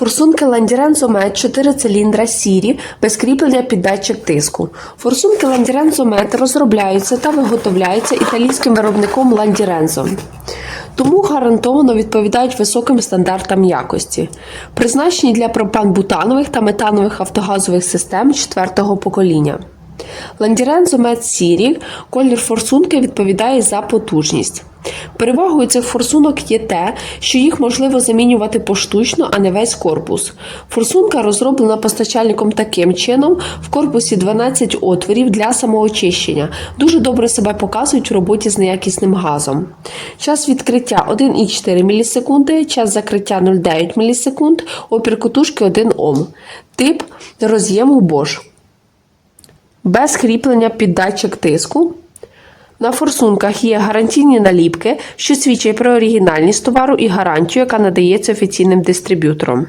Форсунки Landirenzo Med 4 циліндра сірі без кріплення під датчик тиску. Форсунки Landirenzo Med розробляються та виготовляються італійським виробником Landirenzo. Тому гарантовано відповідають високим стандартам якості. Призначені для пропан-бутанових та метанових автогазових систем четвертого покоління. Ландірензо Мед Сірі колір форсунки відповідає за потужність. Перевагою цих форсунок є те, що їх можливо замінювати поштучно, а не весь корпус. Форсунка розроблена постачальником таким чином: в корпусі 12 отворів для самоочищення. Дуже добре себе показують в роботі з неякісним газом. Час відкриття 1,4 мілісекунди, час закриття 0,9 мілісекунд, опір котушки 1 Ом. Тип роз'єму Bosch без кріплення під датчик тиску. На форсунках є гарантійні наліпки, що свідчать про оригінальність товару і гарантію, яка надається офіційним дистриб'ютором.